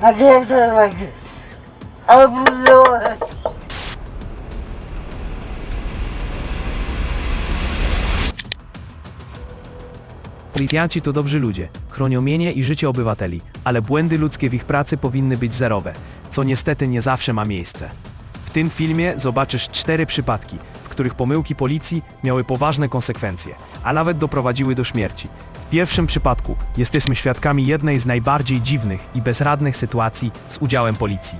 I can't it like this. Policjanci to dobrzy ludzie, chronią mienie i życie obywateli, ale błędy ludzkie w ich pracy powinny być zerowe, co niestety nie zawsze ma miejsce. W tym filmie zobaczysz cztery przypadki, w których pomyłki policji miały poważne konsekwencje, a nawet doprowadziły do śmierci. W pierwszym przypadku jesteśmy świadkami jednej z najbardziej dziwnych i bezradnych sytuacji z udziałem policji.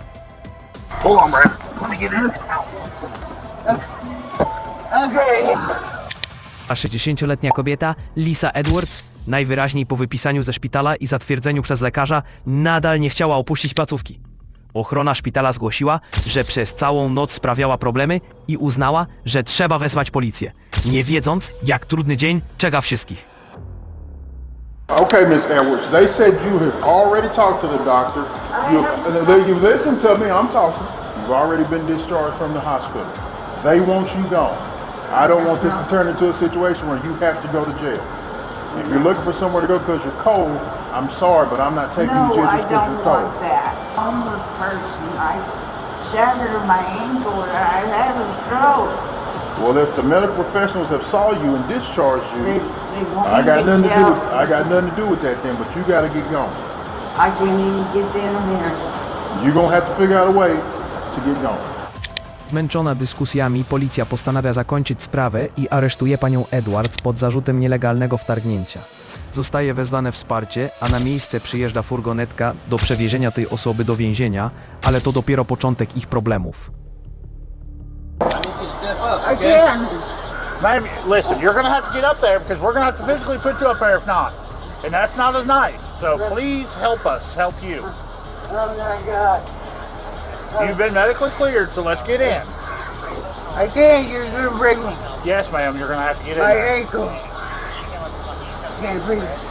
A 60-letnia kobieta, Lisa Edwards, najwyraźniej po wypisaniu ze szpitala i zatwierdzeniu przez lekarza, nadal nie chciała opuścić placówki. Ochrona szpitala zgłosiła, że przez całą noc sprawiała problemy i uznała, że trzeba wezwać policję, nie wiedząc, jak trudny dzień czeka wszystkich. Okay, Miss Edwards. They said you have already talked to the doctor. You, you listen to me. I'm talking. You've already been discharged from the hospital. They want you gone. I don't want this to turn into a situation where you have to go to jail. If you're looking for somewhere to go because you're cold, I'm sorry, but I'm not taking you to No, jail I just because don't you're cold. want that. Homeless person. I shattered my ankle and I had a stroke. Well, if the medical professionals have saw you and discharged They, you, they want I got nothing to do. I got nothing to do with that then. But you got to get gone. I can't even get down here. You're gonna have to figure out a way to get gone. Zmęczona dyskusjami, policja postanawia zakończyć sprawę i aresztuje panią Edwards pod zarzutem nielegalnego wtargnięcia. Zostaje wezwane wsparcie, a na miejsce przyjeżdża furgonetka do przewiezienia tej osoby do więzienia, ale to dopiero początek ich problemów. I can't. Ma'am, listen, you're gonna have to get up there because we're gonna have to physically put you up there if not. And that's not as nice. So please help us help you. Oh my God. You've been medically cleared, so let's get in. I can't. You're gonna break me. Yes, ma'am, you're gonna have to get in My ankle. Can't breathe.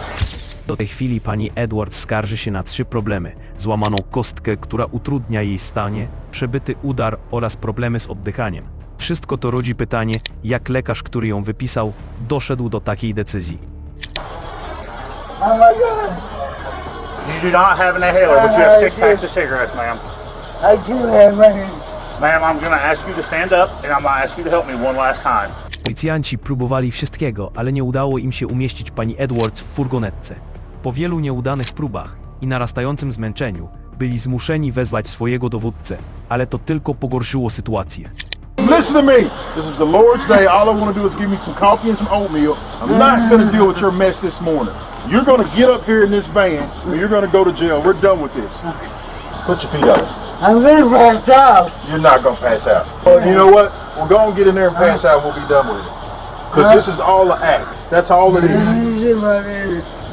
Do tej chwili pani Edwards skarży się na trzy problemy. Złamaną kostkę, która utrudnia jej stanie, przebyty udar oraz problemy z oddychaniem. Wszystko to rodzi pytanie, jak lekarz, który ją wypisał, doszedł do takiej decyzji. Oh my God. You do not have an inhaler, but you have six packs of cigarettes, ma'am. I do have my. Ma'am, I'm gonna ask you to stand up and I'm gonna ask you to help me one last time. Policjanci próbowali wszystkiego, ale nie udało im się umieścić pani Edwards w furgonetce. Po wielu nieudanych próbach i narastającym zmęczeniu byli zmuszeni wezwać swojego dowódcę, ale to tylko pogorszyło sytuację. Listen to me. This is the Lord's day. All I want to do is give me some coffee and some oatmeal. I'm not going to deal with your mess this morning. You're going to get up here in this van and you're going to go to jail. We're done with this. Put your feet up. I'm gonna pass out. You're not going to pass out. Well, you know what? We'll go and get in there and pass out. We'll be done with it. Because this is all an act. That's all it is.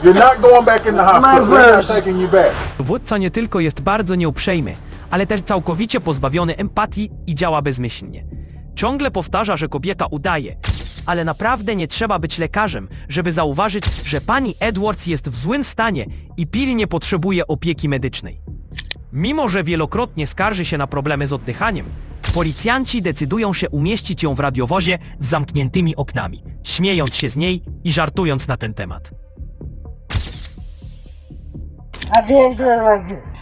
You're not going back in the hospital. We're not taking you back. Dowódca nie tylko jest bardzo nieuprzejmy, ale też całkowicie pozbawiony empatii i działa bezmyślnie. Ciągle powtarza, że kobieta udaje, ale naprawdę nie trzeba być lekarzem, żeby zauważyć, że pani Edwards jest w złym stanie i pilnie potrzebuje opieki medycznej. Mimo, że wielokrotnie skarży się na problemy z oddychaniem, policjanci decydują się umieścić ją w radiowozie z zamkniętymi oknami, śmiejąc się z niej i żartując na ten temat. It like this.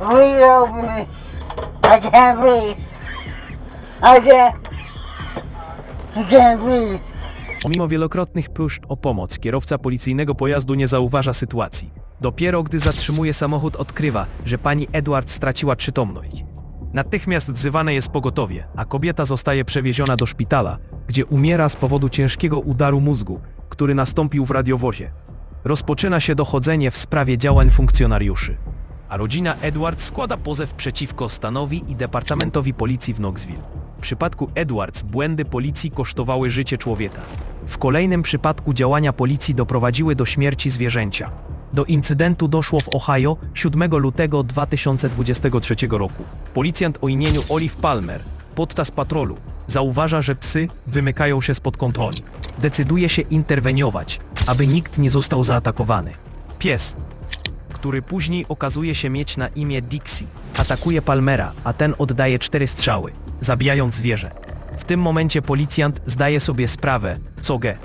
Open it. I can't breathe. I can't. I can't breathe. Pomimo wielokrotnych próśb o pomoc, kierowca policyjnego pojazdu nie zauważa sytuacji. Dopiero gdy zatrzymuje samochód odkrywa, że pani Edward straciła przytomność. Natychmiast wzywane jest pogotowie, a kobieta zostaje przewieziona do szpitala, gdzie umiera z powodu ciężkiego udaru mózgu, który nastąpił w radiowozie. Rozpoczyna się dochodzenie w sprawie działań funkcjonariuszy, a rodzina Edwards składa pozew przeciwko stanowi i Departamentowi Policji w Knoxville. W przypadku Edwards błędy policji kosztowały życie człowieka. W kolejnym przypadku działania policji doprowadziły do śmierci zwierzęcia. Do incydentu doszło w Ohio 7 lutego 2023 roku. Policjant o imieniu Olive Palmer podczas patrolu zauważa, że psy wymykają się spod kontroli. Decyduje się interweniować, aby nikt nie został zaatakowany. Pies, który później okazuje się mieć na imię Dixie, atakuje Palmera, a ten oddaje cztery strzały, zabijając zwierzę. W tym momencie policjant zdaje sobie sprawę, co G.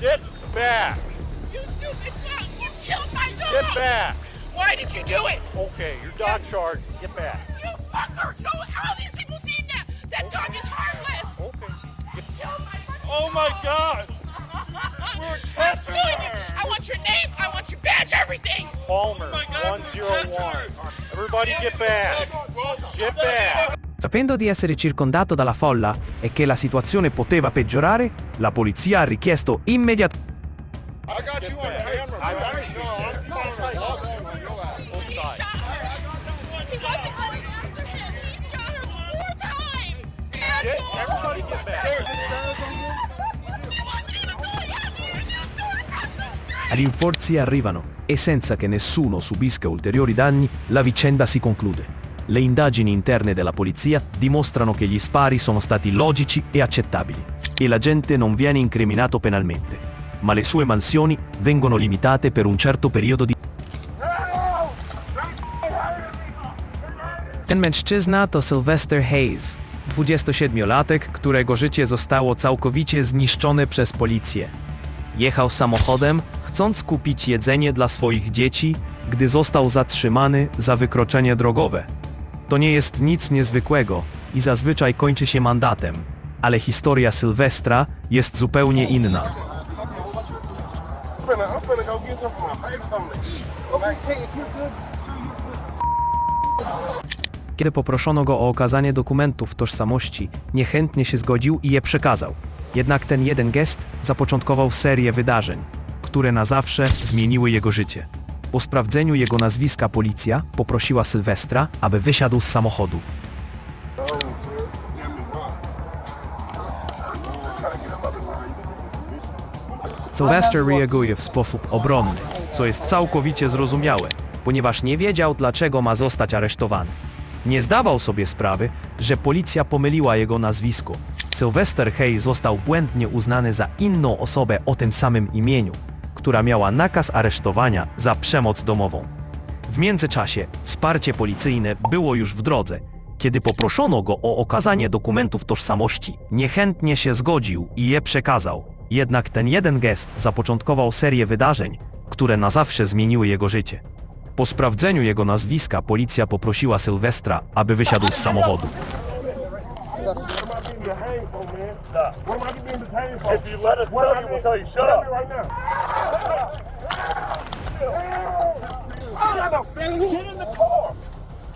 Get back! You stupid fuck! You killed my dog! Get back! Why did you do it? Okay, your dog charged. Get back. You fucker! So all these people seen that? That dog is harmless! Okay. Oh my. God. We're suing you! her. I want your name! I want your badge! Everything! Palmer, 101. Everybody get back. Get back. Sapendo di essere circondato dalla folla e che la situazione poteva peggiorare, la polizia ha richiesto immediatamente Get, everybody get back. She wasn't even going after her! She was going across the street! rinforzi arrivano e senza che nessuno subisca ulteriori danni, la vicenda si conclude. Le indagini interne della polizia dimostrano che gli spari sono stati logici e accettabili e l'agente non viene incriminato penalmente, ma le sue mansioni vengono limitate per un certo periodo di Ten mężczyzna to Sylvester Hayes, 27-latek, którego życie zostało całkowicie zniszczone przez policję. Jechał samochodem, chcąc kupić jedzenie dla swoich dzieci, gdy został zatrzymany za wykroczenie drogowe. To nie jest nic niezwykłego i zazwyczaj kończy się mandatem, ale historia Sylwestra jest zupełnie inna. Kiedy poproszono go o okazanie dokumentów tożsamości, niechętnie się zgodził i je przekazał. Jednak ten jeden gest zapoczątkował serię wydarzeń, które na zawsze zmieniły jego życie. Po sprawdzeniu jego nazwiska policja poprosiła Sylwestra, aby wysiadł z samochodu. Sylwester reaguje w sposób obronny, co jest całkowicie zrozumiałe, ponieważ nie wiedział, dlaczego ma zostać aresztowany. Nie zdawał sobie sprawy, że policja pomyliła jego nazwisko. Sylvester Hay został błędnie uznany za inną osobę o tym samym imieniu, która miała nakaz aresztowania za przemoc domową. W międzyczasie wsparcie policyjne było już w drodze. Kiedy poproszono go o okazanie dokumentów tożsamości, niechętnie się zgodził i je przekazał. Jednak ten jeden gest zapoczątkował serię wydarzeń, które na zawsze zmieniły jego życie. Po sprawdzeniu jego nazwiska policja poprosiła Sylwestra, aby wysiadł z samochodu.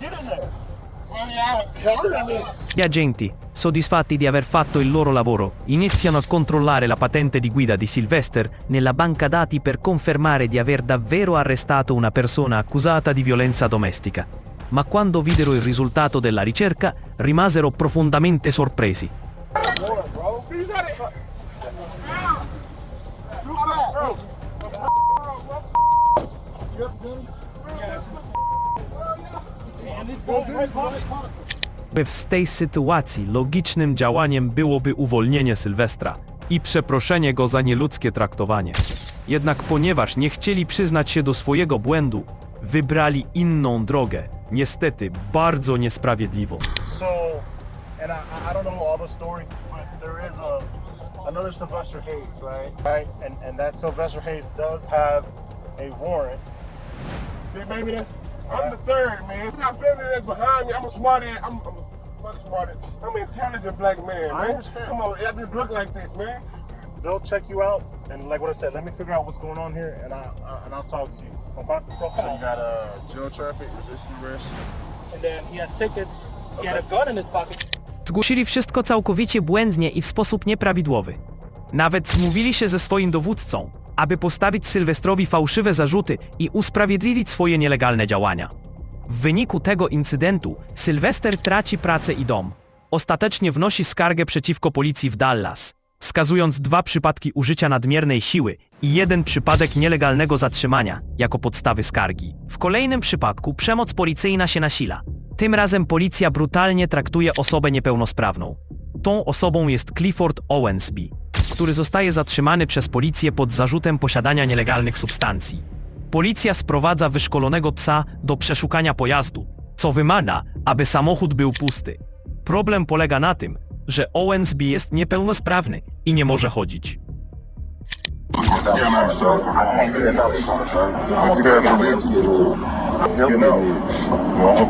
Get in there. Gli agenti, soddisfatti di aver fatto il loro lavoro, iniziano a controllare la patente di guida di Sylvester nella banca dati per confermare di aver davvero arrestato una persona accusata di violenza domestica. Ma quando videro il risultato della ricerca, rimasero profondamente sorpresi. W tej sytuacji logicznym działaniem byłoby uwolnienie Sylwestra i przeproszenie go za nieludzkie traktowanie. Jednak ponieważ nie chcieli przyznać się do swojego błędu, wybrali inną drogę, niestety bardzo niesprawiedliwą. So, and I, I don't know all the story, but there is a another Sylvester Hayes, right? Right, and and that Sylvester Hayes does have a warrant. Baby, that's, I'm the third, man. It's my family that's behind me. I'm a smart ass. I'm, I'm a fucking smart ass. I'm an intelligent black man, man. understand. Come on, I just look like this, man. They'll check you out, and like what I said, let me figure out what's going on here, and I, I and I'll talk to you. Okay? So you got a jail traffic, resisting arrest. And then he has tickets. He had a gun in his pocket. Zgłosili wszystko całkowicie błędnie i w sposób nieprawidłowy. Nawet zmówili się ze swoim dowódcą, aby postawić Sylwestrowi fałszywe zarzuty i usprawiedliwić swoje nielegalne działania. W wyniku tego incydentu Sylwester traci pracę i dom. Ostatecznie wnosi skargę przeciwko policji w Dallas, wskazując dwa przypadki użycia nadmiernej siły i jeden przypadek nielegalnego zatrzymania jako podstawy skargi. W kolejnym przypadku przemoc policyjna się nasila. Tym razem policja brutalnie traktuje osobę niepełnosprawną. Tą osobą jest Clifford Owensby, który zostaje zatrzymany przez policję pod zarzutem posiadania nielegalnych substancji. Policja sprowadza wyszkolonego psa do przeszukania pojazdu, co wymaga, aby samochód był pusty. Problem polega na tym, że Owensby jest niepełnosprawny i nie może chodzić. Yeah, understand. I you live to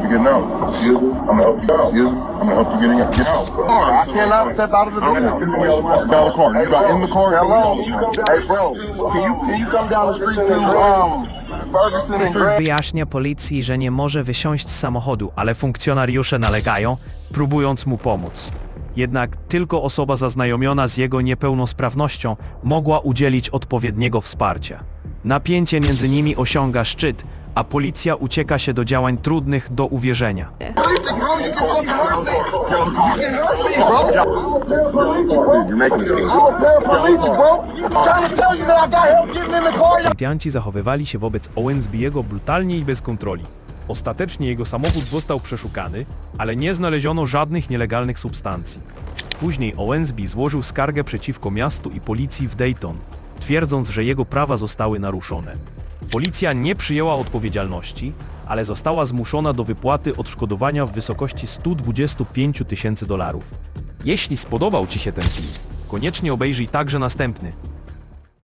get out. You? I'm gonna help you out. Excuse me? I'm gonna help you out. Get out. I cannot step out of the business. Get out of the car. You got in the car. Hello, hey bro, can you can you come down the street to um wyjaśnia policji, że nie może wysiąść z samochodu, ale funkcjonariusze nalegają, próbując mu pomóc. Jednak tylko osoba zaznajomiona z jego niepełnosprawnością mogła udzielić odpowiedniego wsparcia. Napięcie między nimi osiąga szczyt, a policja ucieka się do działań trudnych do uwierzenia. Policjanci zachowywali się wobec Owensby'ego brutalnie i bez kontroli. Ostatecznie jego samochód został przeszukany, ale nie znaleziono żadnych nielegalnych substancji. Później Owensby złożył skargę przeciwko miastu i policji w Dayton, twierdząc, że jego prawa zostały naruszone. Policja nie przyjęła odpowiedzialności, ale została zmuszona do wypłaty odszkodowania w wysokości 125 tysięcy dolarów. Jeśli spodobał Ci się ten film, koniecznie obejrzyj także następny.